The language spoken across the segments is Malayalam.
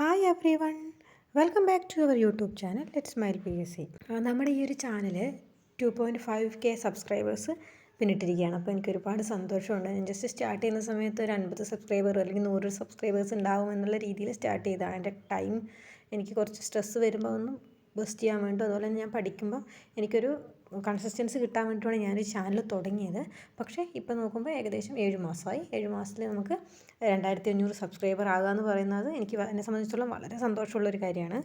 Hi everyone welcome back to our YouTube channel let smile P S C നമ്മുടെ ഈ ഒരു channel two point five K subscribers പിന്നിട്ടിരിക്കുകയാണ്. അപ്പോൾ എനിക്ക് ഒരുപാട് സന്തോഷമുണ്ട്. ഞാൻ ജസ്റ്റ് സ്റ്റാർട്ട് ചെയ്യുന്ന സമയത്ത് ഒരു അൻപത് സബ്സ്ക്രൈബർ അല്ലെങ്കിൽ നൂറ് സബ്സ്ക്രൈബേഴ്സ് ഉണ്ടാവും എന്നുള്ള രീതിയിൽ സ്റ്റാർട്ട് ചെയ്തതാണ്. എന്റെ ടൈം എനിക്ക് കുറച്ച് സ്ട്രെസ്സ് വരുമ്പോൾ ഒന്നും ബെസ്റ്റ് ചെയ്യാൻ വേണ്ടി. അതുപോലെ തന്നെ ഞാൻ പഠിക്കുമ്പോൾ എനിക്കൊരു കൺസിസ്റ്റൻസി കിട്ടാൻ വേണ്ടിയിട്ടാണ് ഞാനൊരു ചാനൽ തുടങ്ങിയത്. പക്ഷേ ഇപ്പോൾ നോക്കുമ്പോൾ ഏകദേശം ഏഴ് മാസമായി. ഏഴ് മാസത്തിൽ നമുക്ക് രണ്ടായിരത്തി അഞ്ഞൂറ് സബ്സ്ക്രൈബർ ആകുക എന്ന് പറയുന്നത് എനിക്ക് എന്നെ സംബന്ധിച്ചിടത്തോളം വളരെ സന്തോഷമുള്ളൊരു കാര്യമാണ്.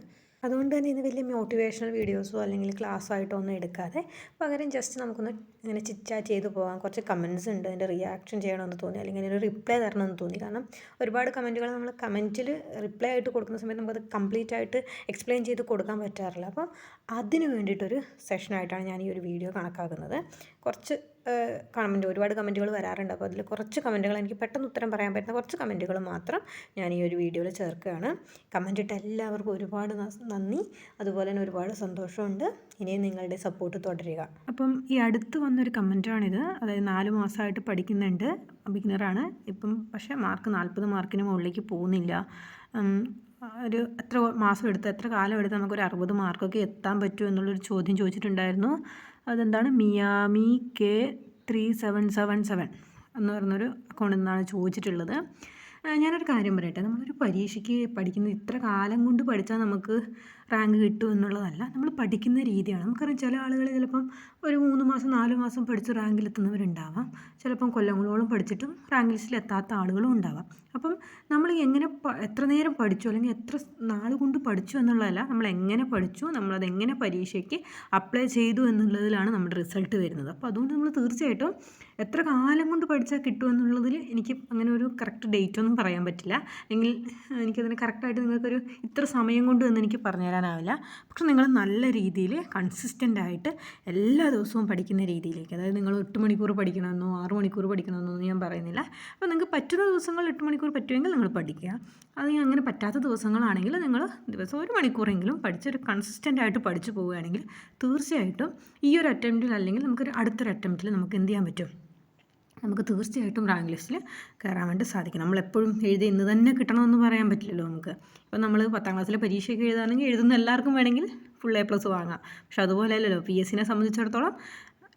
അതുകൊണ്ട് തന്നെ ഇത് വലിയ മോട്ടിവേഷണൽ വീഡിയോസോ അല്ലെങ്കിൽ ക്ലാസ്സോ ആയിട്ടോ ഒന്നും എടുക്കാതെ പകരം ജസ്റ്റ് നമുക്കൊന്ന് ഇങ്ങനെ ചിറ്റാറ്റ് ചെയ്ത് പോകാം കുറച്ച് കമന്റ്സ് ഉണ്ട്. അതിന്റെ റിയാക്ഷൻ ചെയ്യണമെന്ന് തോന്നി. അല്ലെങ്കിൽ അതിനൊരു റിപ്ലൈ തരണമെന്ന് തോന്നി. കാരണം ഒരുപാട് കമന്റുകൾ നമ്മൾ കമന്റിൽ റിപ്ലൈ ആയിട്ട് കൊടുക്കുന്ന സമയത്ത് നമുക്കത് കംപ്ലീറ്റ് ആയിട്ട് എക്സ്പ്ലെയിൻ ചെയ്ത് കൊടുക്കാൻ പറ്റാറില്ല. അപ്പോൾ അതിന് വേണ്ടിയിട്ടൊരു സെഷനായിട്ടാണ് ഞാൻ ഈ ഒരു വീഡിയോ കണക്കാക്കുന്നത്. കുറച്ച് കമന്റ് ഒരുപാട് കമന്റുകൾ വരാറുണ്ട്. അപ്പോൾ അതിൽ കുറച്ച് കമന്റുകൾ എനിക്ക് പെട്ടെന്ന് ഉത്തരം പറയാൻ പറ്റുന്ന കുറച്ച് കമന്റുകൾ മാത്രം ഞാൻ ഈ ഒരു വീഡിയോയിൽ ചേർക്കുകയാണ്. കമന്റ് ഇട്ട എല്ലാവർക്കും ഒരുപാട് നന്ദി. അതുപോലെ തന്നെ ഒരുപാട് സന്തോഷമുണ്ട്. ഇനിയും നിങ്ങളുടെ സപ്പോർട്ട് തുടരുക. അപ്പം ഈ അടുത്ത് വന്നൊരു കമന്റാണിത്. അതായത് നാല് മാസമായിട്ട് പഠിക്കുന്നുണ്ട്. ബിഗിനറാണ്. ഇപ്പം പക്ഷേ മാർക്ക് നാൽപ്പത് മാർക്കിന് മുകളിലേക്ക് പോകുന്നില്ല. ഒരു എത്ര മാസം എടുത്ത് എത്ര കാലം എടുത്ത് നമുക്കൊരു അറുപത് മാർക്കൊക്കെ എത്താൻ പറ്റുമോ എന്നുള്ളൊരു ചോദ്യം ചോദിച്ചിട്ടുണ്ടായിരുന്നു. അതെന്താണ്? Miami K three seven seven seven എന്ന് പറഞ്ഞൊരു അക്കൗണ്ടിൽ നിന്നാണ് ചോദിച്ചിട്ടുള്ളത്. ഞാനൊരു കാര്യം പറയട്ടെ. നമ്മളൊരു പരീക്ഷയ്ക്ക് പഠിക്കുന്ന ഇത്ര കാലം കൊണ്ട് പഠിച്ചാൽ നമുക്ക് റാങ്ക് കിട്ടും എന്നുള്ളതല്ല. നമ്മൾ പഠിക്കുന്ന രീതിയാണ്. നമുക്കറിയാം ചില ആളുകൾ ചിലപ്പം ഒരു മൂന്ന് മാസം നാല് മാസം പഠിച്ച് റാങ്കിലെത്തുന്നവരുണ്ടാവാം ചിലപ്പം കൊല്ലങ്ങളോളം പഠിച്ചിട്ടും റാങ്ക് ലിസ്റ്റിൽ എത്താത്ത ആളുകളും ഉണ്ടാവാം. അപ്പം നമ്മൾ എങ്ങനെ എത്ര നേരം പഠിച്ചു അല്ലെങ്കിൽ എത്ര നാൾ കൊണ്ട് പഠിച്ചു എന്നുള്ളതല്ല നമ്മൾ എങ്ങനെ പഠിച്ചു നമ്മളത് എങ്ങനെ പരീക്ഷയ്ക്ക് അപ്ലൈ ചെയ്തു എന്നുള്ളതിലാണ് നമ്മുടെ റിസൾട്ട് വരുന്നത്. അപ്പോൾ അതുകൊണ്ട് നമ്മൾ തീർച്ചയായിട്ടും എത്ര കാലം കൊണ്ട് പഠിച്ചാൽ കിട്ടും എന്നുള്ളതിൽ എനിക്ക് അങ്ങനെ ഒരു കറക്റ്റ് ഡേറ്റ് ഒന്നും പറയാൻ പറ്റില്ല. അല്ലെങ്കിൽ എനിക്കതിന് കറക്റ്റായിട്ട് നിങ്ങൾക്കൊരു ഇത്ര സമയം കൊണ്ട് എന്ന് എനിക്ക് പറഞ്ഞു തരാനാവില്ല. പക്ഷെ നിങ്ങൾ നല്ല രീതിയിൽ കൺസിസ്റ്റന്റ് ആയിട്ട് എല്ലാ ദിവസവും പഠിക്കുന്ന രീതിയിലേക്ക് അതായത് നിങ്ങൾ എട്ട് മണിക്കൂർ പഠിക്കണമെന്നോ ആറ് മണിക്കൂർ പഠിക്കണമെന്നോ ഞാൻ പറയുന്നില്ല. അപ്പോൾ നിങ്ങൾക്ക് പറ്റുന്ന ദിവസങ്ങൾ എട്ട് മണിക്കൂർ പറ്റുമെങ്കിൽ നിങ്ങൾ പഠിക്കുക. അത് അങ്ങനെ പറ്റാത്ത ദിവസങ്ങളാണെങ്കിൽ നിങ്ങൾ ദിവസം ഒരു മണിക്കൂറെങ്കിലും പഠിച്ചൊരു കൺസിസ്റ്റന്റ് ആയിട്ട് പഠിച്ചു പോവുകയാണെങ്കിൽ തീർച്ചയായിട്ടും ഈ ഒരു അറ്റംപ്റ്റിൽ അല്ലെങ്കിൽ നമുക്കൊരു അടുത്തൊരു അറ്റംപ്റ്റിൽ നമുക്ക് എന്ത് ചെയ്യാൻ പറ്റും? നമുക്ക് തീർച്ചയായിട്ടും റാങ്ക് ലിസ്റ്റിൽ കയറാൻ വേണ്ടി സാധിക്കും. നമ്മളെപ്പോഴും എഴുതി ഇന്ന് തന്നെ കിട്ടണമെന്ന് പറയാൻ പറ്റില്ലല്ലോ നമുക്ക്. ഇപ്പം നമ്മൾ പത്താം ക്ലാസ്സിലെ പരീക്ഷയൊക്കെ എഴുതാണെങ്കിൽ എഴുതുന്ന എല്ലാവർക്കും വേണമെങ്കിൽ ഫുൾ എ പ്ലസ് വാങ്ങാം. പക്ഷെ അതുപോലെ അല്ലല്ലോ പി എസ് സിനെ സംബന്ധിച്ചിടത്തോളം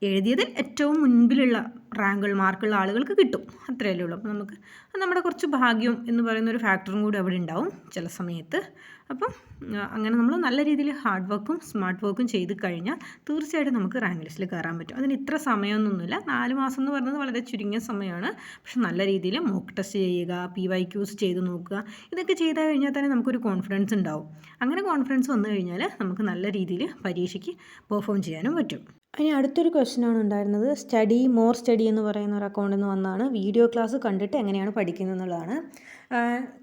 എഴുതിയതിൽ ഏറ്റവും മുൻപിലുള്ള റാങ്കുകൾ മാർക്കുള്ള ആളുകൾക്ക് കിട്ടും. അത്രയല്ലേ ഉള്ളൂ. അപ്പോൾ നമുക്ക് നമ്മുടെ കുറച്ച് ഭാഗ്യം എന്ന് പറയുന്ന ഒരു ഫാക്ടറും കൂടി അവിടെ ഉണ്ടാവും ചില സമയത്ത്. അപ്പം അങ്ങനെ നമ്മൾ നല്ല രീതിയിൽ ഹാർഡ് വർക്കും സ്മാർട്ട് വർക്കും ചെയ്ത് കഴിഞ്ഞാൽ തീർച്ചയായിട്ടും നമുക്ക് റാങ്ക് ലിസ്റ്റിൽ കയറാൻ പറ്റും. അതിന് ഇത്ര സമയമൊന്നുമില്ല. നാല് മാസം എന്ന് പറയുന്നത് വളരെ ചുരുങ്ങിയ സമയമാണ്. പക്ഷെ നല്ല രീതിയിൽ മോക്ക് ടെസ്റ്റ് ചെയ്യുക പി വൈ ക്യൂസ് ചെയ്ത് നോക്കുക ഇതൊക്കെ ചെയ്ത് കഴിഞ്ഞാൽ തന്നെ നമുക്കൊരു കോൺഫിഡൻസ് ഉണ്ടാവും. അങ്ങനെ കോൺഫിഡൻസ് വന്നു കഴിഞ്ഞാൽ നമുക്ക് നല്ല രീതിയിൽ പരീക്ഷയ്ക്ക് പെർഫോം ചെയ്യാനും പറ്റും. ഇനി അടുത്തൊരു ക്വസ്റ്റ്യനാണ് ഉണ്ടായിരുന്നത്. സ്റ്റഡി മോർ സ്റ്റഡി എന്ന് പറയുന്ന ഒരു അക്കൗണ്ടിൽ നിന്ന് വന്നാണ്. വീഡിയോ ക്ലാസ് കണ്ടിട്ട് എങ്ങനെയാണ് പഠിക്കുന്നത് എന്നുള്ളതാണ്.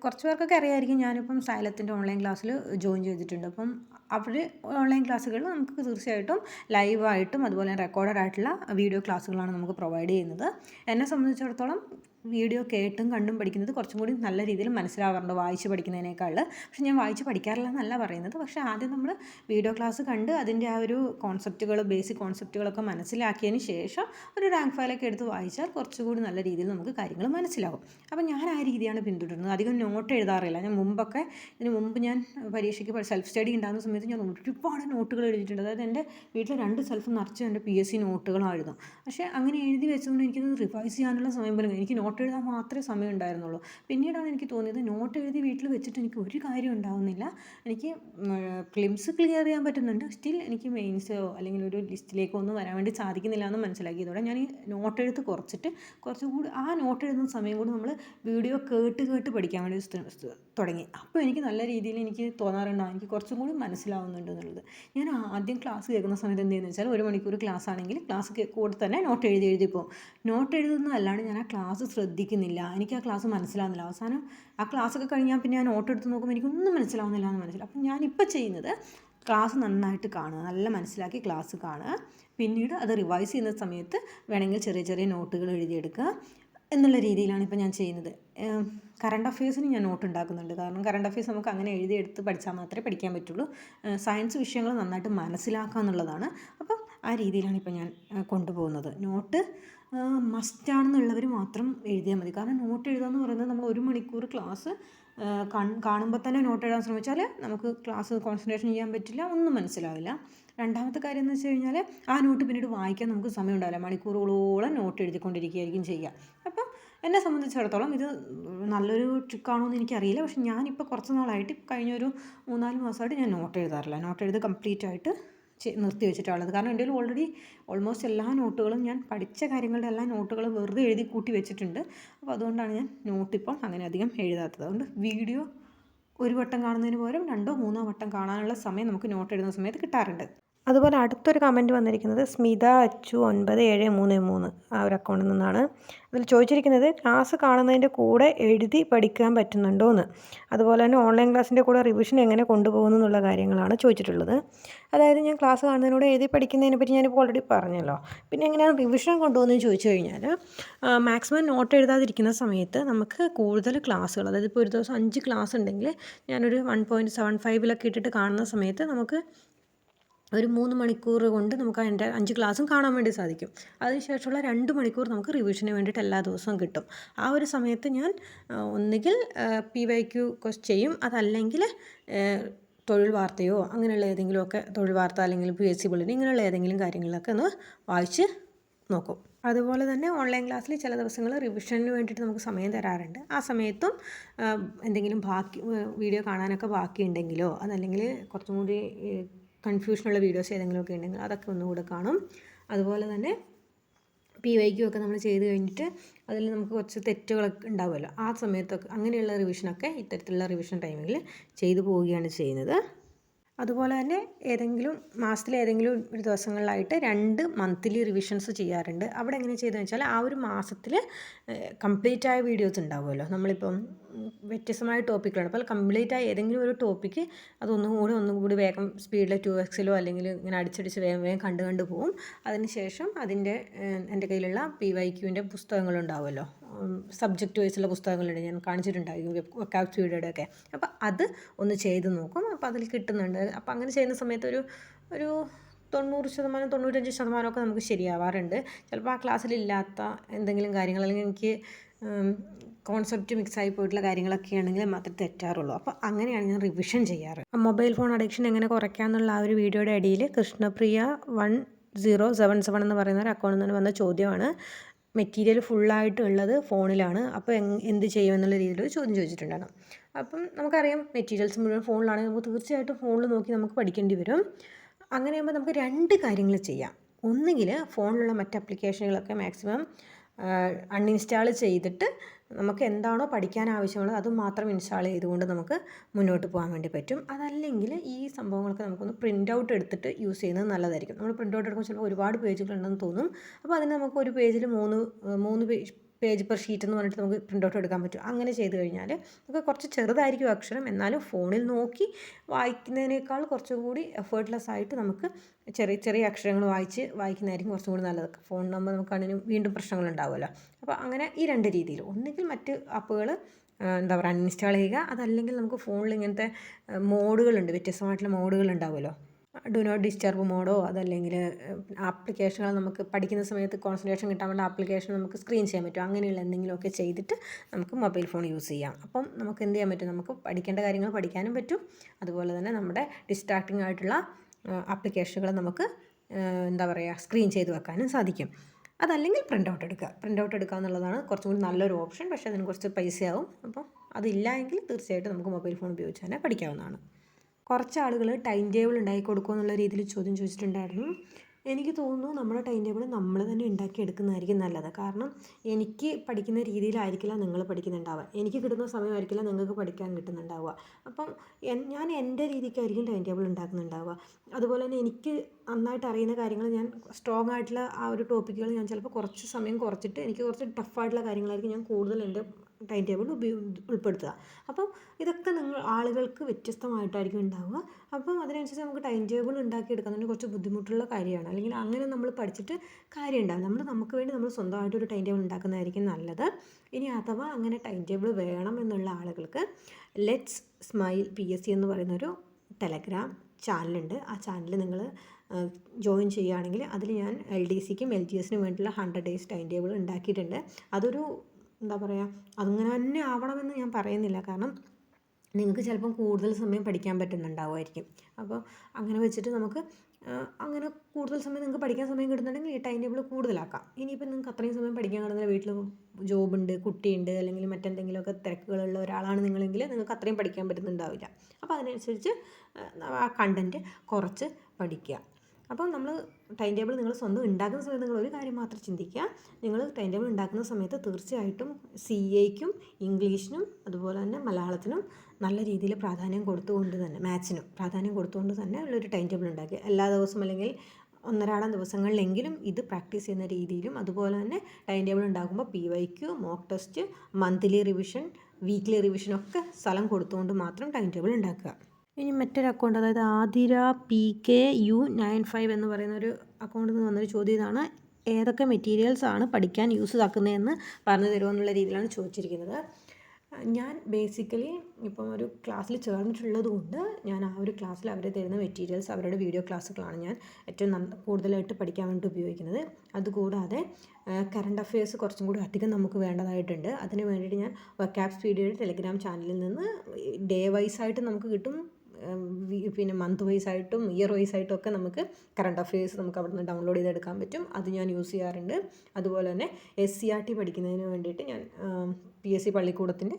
കുറച്ച് പേർക്കൊക്കെ അറിയാമായിരിക്കും ഞാനിപ്പം സൈലത്തിന്റെ ഓൺലൈൻ ക്ലാസ്സിൽ ജോയിൻ ചെയ്തിട്ടുണ്ട്. അപ്പം അവർ ഓൺലൈൻ ക്ലാസ്സുകൾ നമുക്ക് തീർച്ചയായിട്ടും ലൈവായിട്ടും അതുപോലെ റെക്കോർഡഡ് ആയിട്ടുള്ള വീഡിയോ ക്ലാസ്സുകളാണ് നമുക്ക് പ്രൊവൈഡ് ചെയ്യുന്നത്. എന്നെ സംബന്ധിച്ചിടത്തോളം വീഡിയോ കേട്ടും കണ്ടും പഠിക്കുന്നത് കുറച്ചും കൂടി നല്ല രീതിയിൽ മനസ്സിലാവാറുണ്ട് വായിച്ച് പഠിക്കുന്നതിനേക്കാൾ പക്ഷെ ഞാൻ വായിച്ച് പഠിക്കാറില്ല എന്നല്ല പറയുന്നത്. പക്ഷേ ആദ്യം നമ്മൾ വീഡിയോ ക്ലാസ് കണ്ട് അതിന്റെ ആ ഒരു കോൺസെപ്റ്റുകൾ ബേസിക് കോൺസെപ്റ്റുകളൊക്കെ മനസ്സിലാക്കിയതിന് ശേഷം ഒരു റാങ്ക് ഫയലൊക്കെ എടുത്ത് വായിച്ചാൽ കുറച്ചുകൂടി നല്ല രീതിയിൽ നമുക്ക് കാര്യങ്ങൾ മനസ്സിലാവും. അപ്പോൾ ഞാൻ ആ രീതിയാണ് പിന്തുടരുന്നത്. അധികം നോട്ട് എഴുതാറില്ല. ഞാൻ മുമ്പൊക്കെ ഇതിന് മുമ്പ് ഞാൻ പരീക്ഷയ്ക്ക് സെൽഫ് സ്റ്റഡി ഉണ്ടാകുന്ന സമയത്ത് ഞാൻ ഒരുപാട് നോട്ടുകൾ എഴുതിയിട്ടുണ്ട്. അതായത് എന്റെ വീട്ടിൽ രണ്ട് സെൽഫ് നിറച്ച് എന്റെ പി എസ് സി നോട്ടുകളായിരുന്നു പക്ഷേ അങ്ങനെ എഴുതി വെച്ചുകൊണ്ട് എനിക്കത് റിവൈസ് ചെയ്യാനുള്ള സമയം എനിക്ക് നോട്ട് എഴുതാൻ മാത്രമേ സമയം ഉണ്ടായിരുന്നുള്ളൂ. പിന്നീടാണ് എനിക്ക് തോന്നിയത് നോട്ട് എഴുതി വീട്ടിൽ വെച്ചിട്ട് എനിക്ക് ഒരു കാര്യം ഉണ്ടാവുന്നില്ല. എനിക്ക് ക്ലിംസ് ക്ലിയർ ചെയ്യാൻ പറ്റുന്നുണ്ട്. സ്റ്റിൽ എനിക്ക് മെയിൻസോ അല്ലെങ്കിൽ ഒരു ലിസ്റ്റിലേക്കോ ഒന്നും വരാൻ വേണ്ടി സാധിക്കുന്നില്ല എന്ന് മനസ്സിലാക്കിയതോടെ ഞാൻ ഈ നോട്ട് എഴുത്ത് കുറച്ചിട്ട് കുറച്ചുകൂടി ആ നോട്ട് എഴുതുന്ന സമയം കൂടി നമ്മൾ വീഡിയോ കേട്ട് കേട്ട് പഠിക്കാൻ വേണ്ടി തുടങ്ങി. അപ്പോൾ എനിക്ക് നല്ല രീതിയിൽ എനിക്ക് തോന്നാറുണ്ട്. എനിക്ക് കുറച്ചും കൂടി മനസ്സിലാവുന്നുണ്ട് എന്നുള്ളത്. ഞാൻ ആദ്യം ക്ലാസ് കേൾക്കുന്ന സമയത്ത് എന്ത് ചെയ്യുന്നത് വെച്ചാൽ ഒരു മണിക്കൂർ ക്ലാസ് ആണെങ്കിൽ ക്ലാസ് കൂടെ തന്നെ നോട്ട് എഴുതി എഴുതി പോകും. നോട്ട് എഴുതുന്നതല്ലാണ്ട് ഞാൻ ആ ക്ലാസ് ശ്രദ്ധിക്കുന്നില്ല. എനിക്ക് ആ ക്ലാസ് മനസ്സിലാവുന്നില്ല. അവസാനം ആ ക്ലാസ്സൊക്കെ കഴിഞ്ഞാൽ പിന്നെ ഞാൻ ഓട്ടോ എടുത്ത് നോക്കുമ്പോൾ എനിക്കൊന്നും മനസ്സിലാവുന്നില്ല എന്ന് മനസ്സിലാവും അപ്പം ഞാനിപ്പോൾ ചെയ്യുന്നത് ക്ലാസ് നന്നായിട്ട് കാണുക നല്ല മനസ്സിലാക്കി ക്ലാസ് കാണുക. പിന്നീട് അത് റിവൈസ് ചെയ്യുന്ന സമയത്ത് വേണമെങ്കിൽ ചെറിയ ചെറിയ നോട്ടുകൾ എഴുതിയെടുക്കുക എന്നുള്ള രീതിയിലാണ് ഇപ്പോൾ ഞാൻ ചെയ്യുന്നത്. കറണ്ട് അഫയേഴ്സിന് ഞാൻ നോട്ട് ഉണ്ടാക്കുന്നുണ്ട്. കാരണം കറണ്ട് അഫയേഴ്സ് നമുക്ക് അങ്ങനെ എഴുതിയെടുത്ത് പഠിച്ചാൽ മാത്രമേ പഠിക്കാൻ പറ്റുള്ളൂ. സയൻസ് വിഷയങ്ങൾ നന്നായിട്ട് മനസ്സിലാക്കുക എന്നുള്ളതാണ്. അപ്പം ആ രീതിയിലാണ് ഇപ്പോൾ ഞാൻ കൊണ്ടുപോകുന്നത്. നോട്ട് മസ്റ്റാണെന്നുള്ളവർ മാത്രം എഴുതിയാൽ മതി. കാരണം നോട്ട് എഴുതുക എന്ന് പറയുന്നത് നമ്മൾ ഒരു മണിക്കൂർ ക്ലാസ് കാണുമ്പോൾ തന്നെ നോട്ട് എഴുതാൻ ശ്രമിച്ചാൽ നമുക്ക് ക്ലാസ് കോൺസെൻട്രേഷൻ ചെയ്യാൻ പറ്റില്ല ഒന്നും മനസ്സിലാവില്ല. രണ്ടാമത്തെ കാര്യം എന്ന് വെച്ച് കഴിഞ്ഞാൽ ആ നോട്ട് പിന്നീട് വായിക്കാൻ നമുക്ക് സമയം ഉണ്ടാവില്ല മണിക്കൂറുകളോളം നോട്ട് എഴുതിക്കൊണ്ടിരിക്കുകയായിരിക്കും ചെയ്യുക. അപ്പം എന്നെ സംബന്ധിച്ചിടത്തോളം ഇത് നല്ലൊരു ട്രിക്കാണോ എന്ന് എനിക്കറിയില്ല. പക്ഷെ ഞാനിപ്പോൾ കുറച്ച് നാളായിട്ട് കഴിഞ്ഞൊരു മൂന്നാൽ മാസമായിട്ട് ഞാൻ നോട്ട് എഴുതാറില്ല. നോട്ട് എഴുതി കംപ്ലീറ്റ് ആയിട്ട് നിർത്തി വെച്ചിട്ടുള്ളത്. കാരണം എന്റെ ഓൾറെഡി ഓൾമോസ്റ്റ് എല്ലാ നോട്ടുകളും ഞാൻ പഠിച്ച കാര്യങ്ങളുടെ എല്ലാ നോട്ടുകളും വെറുതെ എഴുതി കൂട്ടി വെച്ചിട്ടുണ്ട്. അപ്പോൾ അതുകൊണ്ടാണ് ഞാൻ നോട്ട് ഇപ്പം അങ്ങനെ അധികം എഴുതാത്തത്. അതുകൊണ്ട് വീഡിയോ ഒരു വട്ടം കാണുന്നതിന് പകരം രണ്ടോ മൂന്നോ വട്ടം കാണാനുള്ള സമയം നമുക്ക് നോട്ട് എഴുതുന്ന സമയത്ത് കിട്ടാറുണ്ട്. അതുപോലെ അടുത്തൊരു കമന്റ് വന്നിരിക്കുന്നത് സ്മിത അച്ചു ഒൻപത് ഏഴ് മൂന്ന് മൂന്ന് ആ ഒരു അക്കൗണ്ടിൽ നിന്നാണ്. അതിൽ ചോദിച്ചിരിക്കുന്നത് ക്ലാസ് കാണുന്നതിന്റെ കൂടെ എഴുതി പഠിക്കാൻ പറ്റുന്നുണ്ടോ എന്ന്. അതുപോലെ തന്നെ ഓൺലൈൻ ക്ലാസ്സിന്റെ കൂടെ റിവിഷൻ എങ്ങനെ കൊണ്ടുപോകുന്നു എന്നുള്ള കാര്യങ്ങളാണ് ചോദിച്ചിട്ടുള്ളത്. അതായത് ഞാൻ ക്ലാസ് കാണുന്നതിനോട് എഴുതി പഠിക്കുന്നതിനെ പറ്റി ഞാനിപ്പോൾ ഓൾറെഡി പറഞ്ഞല്ലോ. പിന്നെ എങ്ങനെയാണ് റിവിഷൻ കൊണ്ടുപോകുന്നതെന്ന് ചോദിച്ചു കഴിഞ്ഞാൽ മാക്സിമം നോട്ട് എഴുതാതിരിക്കുന്ന സമയത്ത് നമുക്ക് കൂടുതൽ ക്ലാസ്സുകൾ അതായത് ഇപ്പോൾ ഒരു ദിവസം അഞ്ച് ക്ലാസ് ഉണ്ടെങ്കിൽ ഞാനൊരു വൺ പോയിന്റ് സെവൻ ഫൈവിലൊക്കെ ഇട്ടിട്ട് കാണുന്ന സമയത്ത് നമുക്ക് ഒരു മൂന്ന് മണിക്കൂർ കൊണ്ട് നമുക്ക് അതിന്റെ അഞ്ച് ക്ലാസ്സും കാണാൻ വേണ്ടി സാധിക്കും. അതിനുശേഷമുള്ള രണ്ട് മണിക്കൂർ നമുക്ക് റിവിഷന് വേണ്ടിയിട്ട് എല്ലാ ദിവസവും കിട്ടും. ആ ഒരു സമയത്ത് ഞാൻ ഒന്നുകിൽ പി വൈ ക്യു ചെയ്യും. അതല്ലെങ്കിൽ തൊഴിൽ വാർത്തയോ അങ്ങനെയുള്ള ഏതെങ്കിലുമൊക്കെ തൊഴിൽ വാർത്ത അല്ലെങ്കിൽ പി എസ് സി ബുള്ളിന് ഇങ്ങനെയുള്ള ഏതെങ്കിലും കാര്യങ്ങളൊക്കെ ഒന്ന് വായിച്ച് നോക്കും. അതുപോലെ തന്നെ ഓൺലൈൻ ക്ലാസ്സിൽ ചില ദിവസങ്ങൾ റിവിഷന് വേണ്ടിയിട്ട് നമുക്ക് സമയം തരാറുണ്ട്. ആ സമയത്തും എന്തെങ്കിലും ബാക്കി വീഡിയോ കാണാനൊക്കെ ബാക്കിയുണ്ടെങ്കിലോ അതല്ലെങ്കിൽ കുറച്ചും കൂടി കൺഫ്യൂഷനുള്ള വീഡിയോസ് ഏതെങ്കിലുമൊക്കെ ഉണ്ടെങ്കിൽ അതൊക്കെ ഒന്നുകൂടെ കാണും. അതുപോലെ തന്നെ പി വൈക്കും ഒക്കെ നമ്മൾ ചെയ്ത് കഴിഞ്ഞിട്ട് അതിൽ നമുക്ക് കുറച്ച് തെറ്റുകളൊക്കെ ഉണ്ടാവുമല്ലോ. ആ സമയത്തൊക്കെ അങ്ങനെയുള്ള റിവിഷനൊക്കെ ഇത്തരത്തിലുള്ള റിവിഷൻ ടൈമിൽ ചെയ്തു പോവുകയാണ് ചെയ്യുന്നത്. അതുപോലെ തന്നെ ഏതെങ്കിലും മാസത്തിലെ ഏതെങ്കിലും ഒരു ദിവസങ്ങളിലായിട്ട് രണ്ട് മന്ത്ലി റിവിഷൻസ് ചെയ്യാറുണ്ട്. അവിടെ എങ്ങനെ ചെയ്തതെന്ന് വെച്ചാൽ ആ ഒരു മാസത്തിൽ കംപ്ലീറ്റ് ആയ വീഡിയോസ് ഉണ്ടാവുമല്ലോ. നമ്മളിപ്പം വ്യത്യസ്തമായ ടോപ്പിക്കുകളാണ്. അപ്പോൾ കംപ്ലീറ്റ് ആയ ഏതെങ്കിലും ഒരു ടോപ്പിക്ക് അതൊന്നും കൂടി ഒന്നും കൂടി വേഗം സ്പീഡിൽ ടു എക്സിലോ അല്ലെങ്കിൽ ഇങ്ങനെ അടിച്ചടിച്ച് വേഗം വേഗം കണ്ട് കണ്ട് പോവും. അതിനുശേഷം അതിന്റെ എന്റെ കയ്യിലുള്ള പി വൈ ക്യൂവിന്റെ പുസ്തകങ്ങളുണ്ടാവുമല്ലോ സബ്ജക്റ്റ് വൈസുള്ള പുസ്തകങ്ങളുണ്ട്. ഞാൻ കാണിച്ചിട്ടുണ്ടായിരിക്കും വെക്കാബ് വീഡിയോയുടെ ഒക്കെ അപ്പോൾ അത് ഒന്ന് ചെയ്ത് നോക്കും. അപ്പോൾ അതിൽ കിട്ടുന്നുണ്ട്. അപ്പോൾ അങ്ങനെ ചെയ്യുന്ന സമയത്ത് ഒരു ഒരു തൊണ്ണൂറ് ശതമാനം തൊണ്ണൂറ്റഞ്ച് ശതമാനമൊക്കെ നമുക്ക് ശരിയാവാറുണ്ട്. ചിലപ്പോൾ ആ ക്ലാസ്സിലില്ലാത്ത എന്തെങ്കിലും കാര്യങ്ങൾ അല്ലെങ്കിൽ എനിക്ക് കോൺസെപ്റ്റ് ആയി പോയിട്ടുള്ള കാര്യങ്ങളൊക്കെ ആണെങ്കിൽ മാത്രമേ തെറ്റാറുള്ളൂ. അപ്പോൾ അങ്ങനെയാണ് ഞാൻ റിവിഷൻ ചെയ്യാറ്. മൊബൈൽ ഫോൺ അഡിക്ഷൻ എങ്ങനെ കുറയ്ക്കാമെന്നുള്ള ആ ഒരു വീഡിയോയുടെ അടിയിൽ Krishnapriya one zero seven seven എന്ന് പറയുന്ന ഒരു അക്കൗണ്ടിൽ നിന്ന് വന്ന ചോദ്യമാണ്. മെറ്റീരിയൽ ഫുള്ളായിട്ട് ഉള്ളത് ഫോണിലാണ് അപ്പോൾ എന്ത് ചെയ്യുമെന്നുള്ള രീതിയിൽ ഒരു ചോദ്യം ചോദിച്ചിട്ടുണ്ടായിരുന്നു. അപ്പം നമുക്കറിയാം മെറ്റീരിയൽസ് മുഴുവൻ ഫോണിലാണെങ്കിൽ നമുക്ക് തീർച്ചയായിട്ടും ഫോണിൽ നോക്കി നമുക്ക് പഠിക്കേണ്ടി വരും. അങ്ങനെ ആകുമ്പോൾ നമുക്ക് രണ്ട് കാര്യങ്ങൾ ചെയ്യാം. ഒന്നുകിൽ ഫോണിലുള്ള മറ്റ് ആപ്ലിക്കേഷനുകളൊക്കെ മാക്സിമം അൺഇൻസ്റ്റാൾ ചെയ്തിട്ട് നമുക്ക് എന്താണോ പഠിക്കാൻ ആവശ്യമുള്ളത് അത് മാത്രം ഇൻസ്റ്റാൾ ചെയ്തുകൊണ്ട് നമുക്ക് മുന്നോട്ട് പോകാൻ വേണ്ടി പറ്റും. അതല്ലെങ്കിൽ ഈ സംഭവങ്ങളൊക്കെ നമുക്കൊന്ന് പ്രിന്റ് ഔട്ട് എടുത്തിട്ട് യൂസ് ചെയ്യുന്നത് നല്ലതായിരിക്കും. നമ്മൾ പ്രിന്റ് ഔട്ട് എടുക്കുമ്പോൾ ചിലപ്പോൾ ഒരുപാട് പേജുകളുണ്ടെന്ന് തോന്നും. അപ്പോൾ അതിന് നമുക്ക് ഒരു പേജിൽ മൂന്ന് മൂന്ന് പേജ് പേജ് പെർ ഷീറ്റ് എന്ന് പറഞ്ഞിട്ട് നമുക്ക് പ്രിന്റ് ഔട്ട് എടുക്കാൻ പറ്റും. അങ്ങനെ ചെയ്ത് കഴിഞ്ഞാൽ നമുക്ക് കുറച്ച് ചെറുതായിരിക്കും അക്ഷരം. എന്നാലും ഫോണിൽ നോക്കി വായിക്കുന്നതിനേക്കാൾ കുറച്ചും കൂടി എഫേർട്ട്ലെസ് ആയിട്ട് നമുക്ക് ചെറിയ ചെറിയ അക്ഷരങ്ങൾ വായിച്ച് വായിക്കുന്നതായിരിക്കും കുറച്ചും കൂടി നല്ലത്. ഫോൺ നമുക്ക് കണ്ണിന് വീണ്ടും പ്രശ്നങ്ങൾ ഉണ്ടാവുമല്ലോ. അപ്പോൾ അങ്ങനെ ഈ രണ്ട് രീതിയിൽ. ഒന്നുകിൽ മറ്റ് ആപ്പുകൾ എന്താ പറയുക അൺഇൻസ്റ്റാൾ ചെയ്യുക. അതല്ലെങ്കിൽ നമുക്ക് ഫോണിൽ ഇങ്ങനത്തെ മോഡുകളുണ്ട്. വ്യത്യസ്തമായിട്ടുള്ള മോഡുകൾ ഉണ്ടാവുമല്ലോ. ഡു നോട്ട് ഡിസ്റ്റർബ് മോഡോ അതല്ലെങ്കിൽ ആപ്ലിക്കേഷനുകൾ നമുക്ക് പഠിക്കുന്ന സമയത്ത് കോൺസെൻട്രേഷൻ കിട്ടാൻ വേണ്ട ആപ്ലിക്കേഷൻ നമുക്ക് സ്ക്രീൻ ചെയ്യാൻ പറ്റും. അങ്ങനെയുള്ള എന്തെങ്കിലുമൊക്കെ ചെയ്തിട്ട് നമുക്ക് മൊബൈൽ ഫോൺ യൂസ് ചെയ്യാം. അപ്പം നമുക്ക് എന്ത് ചെയ്യാൻ പറ്റും? നമുക്ക് പഠിക്കേണ്ട കാര്യങ്ങൾ പഠിക്കാനും പറ്റും. അതുപോലെ തന്നെ നമ്മുടെ ഡിസ്ട്രാക്റ്റിംഗ് ആയിട്ടുള്ള ആപ്ലിക്കേഷനുകൾ നമുക്ക് എന്താ പറയുക സ്ക്രീൻ ചെയ്ത് വെക്കാനും സാധിക്കും. അതല്ലെങ്കിൽ പ്രിന്റ് ഔട്ട് എടുക്കുക. പ്രിന്റ് ഔട്ട് എടുക്കുക എന്നുള്ളതാണ് കുറച്ചും കൂടി നല്ലൊരു ഓപ്ഷൻ പക്ഷേ അതിന് കുറച്ച് പൈസയാവും. അപ്പം അതില്ല എങ്കിൽ തീർച്ചയായിട്ടും നമുക്ക് മൊബൈൽ ഫോൺ ഉപയോഗിച്ച് തന്നെ പഠിക്കാവുന്നതാണ്. കുറച്ച് ആളുകൾ ടൈം ടേബിൾ ഉണ്ടാക്കി കൊടുക്കുക എന്നുള്ള രീതിയിൽ ചോദ്യം ചോദിച്ചിട്ടുണ്ടായിരുന്നു. എനിക്ക് തോന്നുന്നു നമ്മുടെ ടൈം ടേബിൾ നമ്മൾ തന്നെ ഉണ്ടാക്കി എടുക്കുന്നതായിരിക്കും നല്ലത്. കാരണം എനിക്ക് പഠിക്കുന്ന രീതിയിലായിരിക്കില്ല നിങ്ങൾ പഠിക്കുന്നുണ്ടാവുക. എനിക്ക് കിട്ടുന്ന സമയമായിരിക്കില്ല നിങ്ങൾക്ക് പഠിക്കാൻ കിട്ടുന്നുണ്ടാവുക. അപ്പം ഞാൻ എന്റെ രീതിക്കായിരിക്കും ടൈം ടേബിൾ ഉണ്ടാക്കുന്നുണ്ടാവുക. അതുപോലെ തന്നെ എനിക്ക് നന്നായിട്ട് അറിയുന്ന കാര്യങ്ങൾ ഞാൻ സ്ട്രോങ് ആയിട്ടുള്ള ആ ഒരു ടോപ്പിക്കുകൾ ഞാൻ ചിലപ്പോൾ കുറച്ച് സമയം കുറച്ചിട്ട് എനിക്ക് കുറച്ച് ടഫായിട്ടുള്ള കാര്യങ്ങളായിരിക്കും ഞാൻ കൂടുതൽ എന്റെ ടൈം ടേബിൾ ഉൾപ്പെടുത്തുക. അപ്പം ഇതൊക്കെ നിങ്ങൾ ആളുകൾക്ക് വ്യത്യസ്തമായിട്ടായിരിക്കും ഉണ്ടാവുക. അപ്പം അതിനനുസരിച്ച് നമുക്ക് ടൈം ടേബിൾ ഉണ്ടാക്കിയെടുക്കുന്നതിന് കുറച്ച് ബുദ്ധിമുട്ടുള്ള കാര്യമാണ്. അല്ലെങ്കിൽ അങ്ങനെ നമ്മൾ പഠിച്ചിട്ട് കാര്യം ഉണ്ടാവും നമ്മൾ നമുക്ക് വേണ്ടി നമ്മൾ സ്വന്തമായിട്ട് ഒരു ടൈം ടേബിൾ ഉണ്ടാക്കുന്നതായിരിക്കും നല്ലത്. ഇനി അഥവാ അങ്ങനെ ടൈം ടേബിൾ വേണം എന്നുള്ള ആളുകൾക്ക് let's smile P S C എന്ന് പറയുന്നൊരു ടെലഗ്രാം ചാനലുണ്ട് ആ ചാനൽ നിങ്ങൾ ജോയിൻ ചെയ്യുകയാണെങ്കിൽ അതിൽ ഞാൻ എൽ ഡി സിക്കും എൽ ജി എസിനും വേണ്ടിയിട്ടുള്ള ഹൺഡ്രഡ് ഡേയ്സ് ടൈം ടേബിൾ ഉണ്ടാക്കിയിട്ടുണ്ട്. അതൊരു എന്താ പറയുക അങ്ങനെ തന്നെ ആവണമെന്ന് ഞാൻ പറയുന്നില്ല. കാരണം നിങ്ങൾക്ക് ചിലപ്പം കൂടുതൽ സമയം പഠിക്കാൻ പറ്റുന്നുണ്ടാവുമായിരിക്കും. അപ്പോൾ അങ്ങനെ വെച്ചിട്ട് നമുക്ക് അങ്ങനെ കൂടുതൽ സമയം നിങ്ങൾക്ക് പഠിക്കാൻ സമയം കിട്ടുന്നുണ്ടെങ്കിൽ ഈ ടൈം ടേബിൾ കൂടുതലാക്കാം. ഇനിയിപ്പോൾ നിങ്ങൾക്ക് അത്രയും സമയം പഠിക്കാൻ കിട്ടുന്നില്ല വീട്ടിൽ ജോബുണ്ട് കുട്ടിയുണ്ട് അല്ലെങ്കിൽ മറ്റെന്തെങ്കിലുമൊക്കെ തിരക്കുകളുള്ള ഒരാളാണ് നിങ്ങളെങ്കിൽ നിങ്ങൾക്ക് അത്രയും പഠിക്കാൻ പറ്റുന്നുണ്ടാവില്ല. അപ്പോൾ അതിനനുസരിച്ച് ആ കണ്ടന്റ് കുറച്ച് പഠിക്കുക. അപ്പോൾ നമ്മൾ ടൈം ടേബിൾ നിങ്ങൾ സ്വന്തം ഉണ്ടാക്കുന്ന സമയത്ത് നിങ്ങൾ ഒരു കാര്യം മാത്രം ചിന്തിക്കുക. നിങ്ങൾ ടൈം ടേബിൾ ഉണ്ടാക്കുന്ന സമയത്ത് തീർച്ചയായിട്ടും സി എക്കും ഇംഗ്ലീഷിനും അതുപോലെ തന്നെ മലയാളത്തിനും നല്ല രീതിയിൽ പ്രാധാന്യം കൊടുത്തുകൊണ്ട് തന്നെ മാത്സിനും പ്രാധാന്യം കൊടുത്തുകൊണ്ട് തന്നെ ഉള്ളൊരു ടൈം ടേബിൾ ഉണ്ടാക്കുക. എല്ലാ ദിവസവും അല്ലെങ്കിൽ ഒന്നരാടം ദിവസങ്ങളിലെങ്കിലും ഇത് പ്രാക്ടീസ് ചെയ്യുന്ന രീതിയിലും അതുപോലെ തന്നെ ടൈം ടേബിൾ ഉണ്ടാക്കുമ്പോൾ പി വൈക്ക് mock test monthly revision weekly റിവിഷനൊക്കെ സ്ഥലം കൊടുത്തുകൊണ്ട് മാത്രം ടൈം ടേബിൾ ഉണ്ടാക്കുക. ഇനി മറ്റൊരു അക്കൗണ്ട് അതായത് Athira P K U nine five എന്ന് പറയുന്ന ഒരു അക്കൗണ്ടിൽ നിന്ന് വന്നൊരു ചോദ്യം ഇതാണ്. ഏതൊക്കെ മെറ്റീരിയൽസ് ആണ് പഠിക്കാൻ യൂസ് ആക്കുന്നതെന്ന് പറഞ്ഞു തരുമോ എന്നുള്ള രീതിയിലാണ് ചോദിച്ചിരിക്കുന്നത്. ഞാൻ ബേസിക്കലി ഇപ്പം ഒരു ക്ലാസ്സിൽ ചേർന്നിട്ടുള്ളത് കൊണ്ട് ഞാൻ ആ ഒരു ക്ലാസ്സിൽ അവർ തരുന്ന മെറ്റീരിയൽസ് അവരുടെ വീഡിയോ ക്ലാസ്സുകളാണ് ഞാൻ ഏറ്റവും നന്ന കൂടുതലായിട്ട് പഠിക്കാൻ വേണ്ടി ഉപയോഗിക്കുന്നത്. അതുകൂടാതെ കറണ്ട് അഫയേഴ്സ് കുറച്ചും കൂടി അധികം നമുക്ക് വേണ്ടതായിട്ടുണ്ട്. അതിന് വേണ്ടിയിട്ട് ഞാൻ വക്കാപ്സ് വീഡിയോയുടെ ടെലിഗ്രാം ചാനലിൽ നിന്ന് ഡേ വൈസ് ആയിട്ട് നമുക്ക് കിട്ടും പിന്നെ മന്ത് വൈസ് ആയിട്ടും ഇയർ വൈസ് ആയിട്ടും ഒക്കെ നമുക്ക് കറണ്ട് അഫയേഴ്സ് നമുക്ക് അവിടെ നിന്ന് ഡൗൺലോഡ് ചെയ്തെടുക്കാൻ പറ്റും. അത് ഞാൻ യൂസ് ചെയ്യാറുണ്ട്. അതുപോലെ തന്നെ എസ് സി ആർ ടി പഠിക്കുന്നതിന് വേണ്ടിയിട്ട് ഞാൻ പി എസ് സി പള്ളിക്കൂടത്തിന്റെ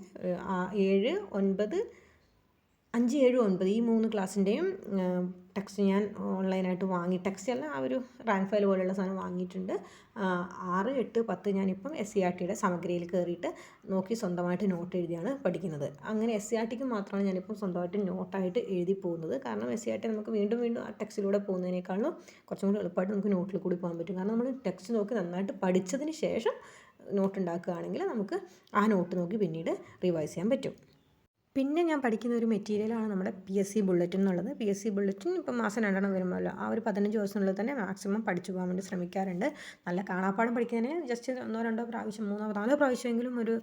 ഏഴ് ഒൻപത് അഞ്ച് ഏഴ് ഒൻപത് ഈ മൂന്ന് ക്ലാസ്സിന്റെയും ടെക്സ്റ്റ് ഞാൻ ഓൺലൈനായിട്ട് വാങ്ങി. ടെക്സ്റ്റ് അല്ല ആ ഒരു റാങ്ക് ഫയൽ പോലെയുള്ള സാധനം വാങ്ങിയിട്ടുണ്ട്. ആറ് എട്ട് പത്ത് ഞാനിപ്പം എസ് സി ആർ ടിയുടെ സമഗ്രയിൽ കയറിയിട്ട് നോക്കി സ്വന്തമായിട്ട് നോട്ട് എഴുതിയാണ് പഠിക്കുന്നത്. അങ്ങനെ എസ് സി ആർ ടിക്ക് മാത്രമാണ് ഞാനിപ്പം സ്വന്തമായിട്ട് നോട്ടായിട്ട് എഴുതി പോകുന്നത്. കാരണം എസ് സി ആർ ടി നമുക്ക് വീണ്ടും വീണ്ടും ആ ടെക്സ്റ്റിലൂടെ പോകുന്നതിനേക്കാളും കുറച്ചും കൂടി എളുപ്പമായിട്ട് നമുക്ക് നോട്ടിൽ കൂടി പോകാൻ പറ്റും. കാരണം നമ്മൾ ടെക്സ്റ്റ് നോക്കി നന്നായിട്ട് പഠിച്ചതിന് ശേഷം നോട്ട് ഉണ്ടാക്കുകയാണെങ്കിൽ നമുക്ക് ആ നോട്ട് നോക്കി പിന്നീട് റിവൈസ് ചെയ്യാൻ പറ്റും. പിന്നെ ഞാൻ പഠിക്കുന്ന ഒരു മെറ്റീരിയലാണ് നമ്മുടെ പി എസ് സി ബുള്ളറ്റിൻ എന്നുള്ളത്. പി എസ് സി ബുള്ളറ്റിൻ ഇപ്പം മാസം രണ്ടെണ്ണം വരുമല്ലോ ആ ഒരു പതിനഞ്ച് ദിവസത്തിനുള്ളിൽ തന്നെ മാക്സിമം പഠിച്ചു പോകാൻ വേണ്ടി ശ്രമിക്കാറുണ്ട്. നല്ല കാണാപ്പാടം പഠിക്കുന്നതിന് ജസ്റ്റ് ഒന്നോ രണ്ടോ പ്രാവശ്യം മൂന്നോ നാലോ പ്രാവശ്യമെങ്കിലും ഒരു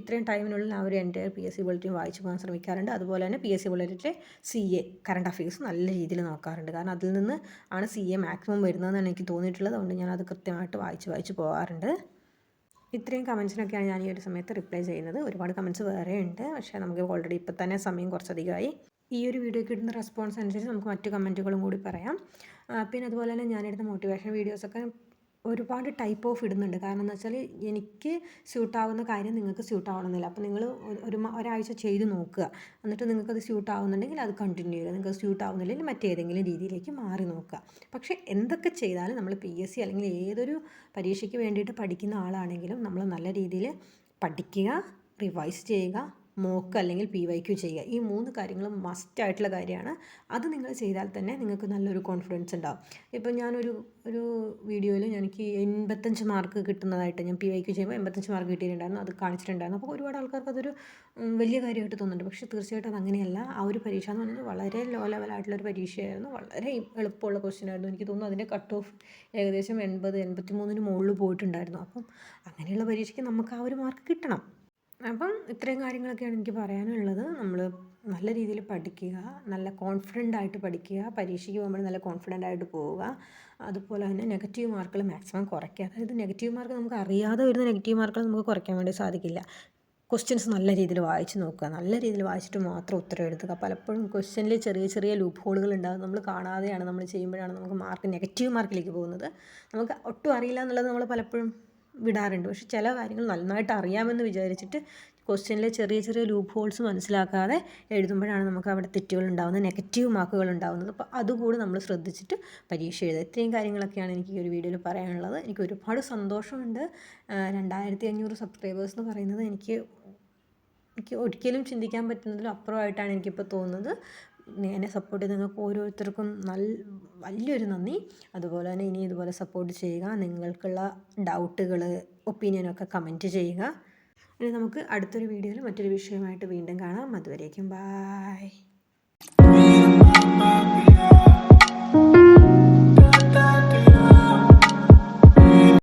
ഇത്രയും ടൈമിനുള്ളിൽ ആ ഒരു എന്റെ പി എസ് സി ബുള്ളറ്റിൻ വായിച്ചു പോകാൻ ശ്രമിക്കാറുണ്ട്. അതുപോലെ തന്നെ പി എസ് സി ബുള്ളറ്റിന്റെ സി എ കറണ്ട് അഫയേഴ്സ് നല്ല രീതിയിൽ നോക്കാറുണ്ട്. കാരണം അതിൽ നിന്ന് ആണ് സി എ മാക്സിമം വരുന്നതെന്നാണ് എനിക്ക് തോന്നിയിട്ടുള്ളത്. അതുകൊണ്ട് ഞാൻ അത് കൃത്യമായിട്ട് വായിച്ച് വായിച്ച് പോകാറുണ്ട്. ഇത്രയും കമൻസിനൊക്കെയാണ് ഞാൻ ഈ ഒരു സമയത്ത് റിപ്ലൈ ചെയ്യുന്നത്. ഒരുപാട് കമൻസ് വേറെ ഉണ്ട്. പക്ഷേ നമുക്ക് ഓൾറെഡി ഇപ്പം തന്നെ സമയം കുറച്ചധികമായി. ഈ ഒരു വീഡിയോ കിട്ടുന്ന റെസ്പോൺസ് അനുസരിച്ച് നമുക്ക് മറ്റു കമന്റുകളും കൂടി പറയാം. പിന്നെ അതുപോലെ തന്നെ ഞാനെടുത്ത മോട്ടിവേഷൻ വീഡിയോസൊക്കെ ഒരുപാട് ടൈപ്പ് ഓഫ് ഇടുന്നുണ്ട്. കാരണം എന്ന് വെച്ചാൽ എനിക്ക് സ്യൂട്ടാവുന്ന കാര്യം നിങ്ങൾക്ക് സ്യൂട്ടാവണമെന്നില്ല അപ്പോൾ നിങ്ങൾ ഒരു ഒരാഴ്ച ചെയ്ത് നോക്കുക. എന്നിട്ട് നിങ്ങൾക്കത് സ്യൂട്ടാവുന്നുണ്ടെങ്കിൽ അത് കണ്ടിന്യൂ ചെയ്യുക. നിങ്ങൾക്ക് സ്യൂട്ട് ആവുന്നില്ലെങ്കിൽ മറ്റേതെങ്കിലും രീതിയിലേക്ക് മാറി നോക്കുക. പക്ഷേ എന്തൊക്കെ ചെയ്താലും നമ്മൾ പി എസ് സി അല്ലെങ്കിൽ ഏതൊരു പരീക്ഷയ്ക്ക് വേണ്ടിയിട്ട് പഠിക്കുന്ന ആളാണെങ്കിലും നമ്മൾ നല്ല രീതിയിൽ പഠിക്കുക റിവൈസ് ചെയ്യുക മോക്ക് അല്ലെങ്കിൽ പി വൈ ക്യു ചെയ്യുക. ഈ മൂന്ന് കാര്യങ്ങളും മസ്റ്റ് ആയിട്ടുള്ള കാര്യമാണ്. അത് നിങ്ങൾ ചെയ്താൽ തന്നെ നിങ്ങൾക്ക് നല്ലൊരു കോൺഫിഡൻസ് ഉണ്ടാവും. ഇപ്പം ഞാനൊരു ഒരു വീഡിയോയിൽ എനിക്ക് എൺപത്തഞ്ച് മാർക്ക് കിട്ടുന്നതായിട്ട് ഞാൻ പി വൈ ക്യു ചെയ്യുമ്പോൾ എൺപത്തഞ്ച് മാർക്ക് കിട്ടിയിട്ടുണ്ടായിരുന്നു. അത് കാണിച്ചിട്ടുണ്ടായിരുന്നു. അപ്പോൾ ഒരുപാട് ആൾക്കാർക്ക് അതൊരു വലിയ കാര്യമായിട്ട് തോന്നുന്നുണ്ട്. പക്ഷേ തീർച്ചയായിട്ടും അത് അങ്ങനെയല്ല ആ ഒരു പരീക്ഷ എന്ന് പറയുന്നത് വളരെ ലോ ലെവലായിട്ടുള്ള ഒരു പരീക്ഷയായിരുന്നു. വളരെ എളുപ്പമുള്ള ക്വസ്റ്റ്യൻ ആയിരുന്നു. എനിക്ക് തോന്നുന്നു അതിന്റെ കട്ട് ഓഫ് ഏകദേശം എൺപത് എൺപത്തി മൂന്നിന് മുകളിൽ പോയിട്ടുണ്ടായിരുന്നു. അപ്പം അങ്ങനെയുള്ള പരീക്ഷയ്ക്ക് നമുക്ക് ആ ഒരു മാർക്ക് കിട്ടണം. അപ്പം ഇത്രയും കാര്യങ്ങളൊക്കെയാണ് എനിക്ക് പറയാനുള്ളത്. നമ്മൾ നല്ല രീതിയിൽ പഠിക്കുക നല്ല കോൺഫിഡന്റ് ആയിട്ട് പഠിക്കുക പരീക്ഷയ്ക്ക് പോകുമ്പോൾ നല്ല കോൺഫിഡന്റ് ആയിട്ട് പോവുക. അതുപോലെ തന്നെ നെഗറ്റീവ് മാർക്കുകൾ മാക്സിമം കുറയ്ക്കുക. അതായത് നെഗറ്റീവ് മാർക്ക് നമുക്ക് അറിയാതെ വരുന്ന നെഗറ്റീവ് മാർക്കുകൾ നമുക്ക് കുറയ്ക്കാൻ വേണ്ടി സാധിക്കില്ല. ക്വസ്റ്റ്യൻസ് നല്ല രീതിയിൽ വായിച്ച് നോക്കുക. നല്ല രീതിയിൽ വായിച്ചിട്ട് മാത്രം ഉത്തരം എഴുതുക. പലപ്പോഴും ക്വസ്റ്റ്യനിൽ ചെറിയ ചെറിയ ലൂപ്പ് ഹോളുകൾ ഉണ്ടാകും നമ്മൾ കാണാതെയാണ് നമ്മൾ ചെയ്യുമ്പോഴാണ് നമുക്ക് മാർക്ക് നെഗറ്റീവ് മാർക്കിലേക്ക് പോകുന്നത്. നമുക്ക് ഒട്ടും അറിയില്ല എന്നുള്ളത് നമ്മൾ പലപ്പോഴും വിടാറുണ്ട്. പക്ഷെ ചില കാര്യങ്ങൾ നന്നായിട്ട് അറിയാമെന്ന് വിചാരിച്ചിട്ട് ക്വസ്റ്റ്യനിലെ ചെറിയ ചെറിയ ലൂപ്പ് ഹോൾസ് മനസ്സിലാക്കാതെ എഴുതുമ്പോഴാണ് നമുക്ക് അവിടെ തെറ്റുകൾ ഉണ്ടാകുന്നത് നെഗറ്റീവ് മാർക്കുകൾ ഉണ്ടാകുന്നത് അപ്പോൾ അതുകൂടി നമ്മൾ ശ്രദ്ധിച്ചിട്ട് പരീക്ഷ എഴുതുക. ഇത്രയും കാര്യങ്ങളൊക്കെയാണ് എനിക്ക് ഈ ഒരു വീഡിയോയിൽ പറയാനുള്ളത്. എനിക്ക് ഒരുപാട് സന്തോഷമുണ്ട്. രണ്ടായിരത്തി അഞ്ഞൂറ് സബ്സ്ക്രൈബേഴ്സ് എന്ന് പറയുന്നത് എനിക്ക് എനിക്ക് ഒരിക്കലും ചിന്തിക്കാൻ പറ്റുന്നതിലും അപ്പുറമായിട്ടാണ് എനിക്കിപ്പോൾ തോന്നുന്നത്. എന്നെ സപ്പോർട്ട് ചെയ്ത് നിങ്ങൾക്ക് ഓരോരുത്തർക്കും നല്ല വലിയൊരു നന്ദി. അതുപോലെ തന്നെ ഇനി ഇതുപോലെ സപ്പോർട്ട് ചെയ്യുക. നിങ്ങൾക്കുള്ള ഡൗട്ടുകൾ ഒപ്പീനിയനൊക്കെ കമന്റ് ചെയ്യുക. ഇനി നമുക്ക് അടുത്തൊരു വീഡിയോയിൽ മറ്റൊരു വിഷയമായിട്ട് വീണ്ടും കാണാം. അതുവരേക്കും ബായ്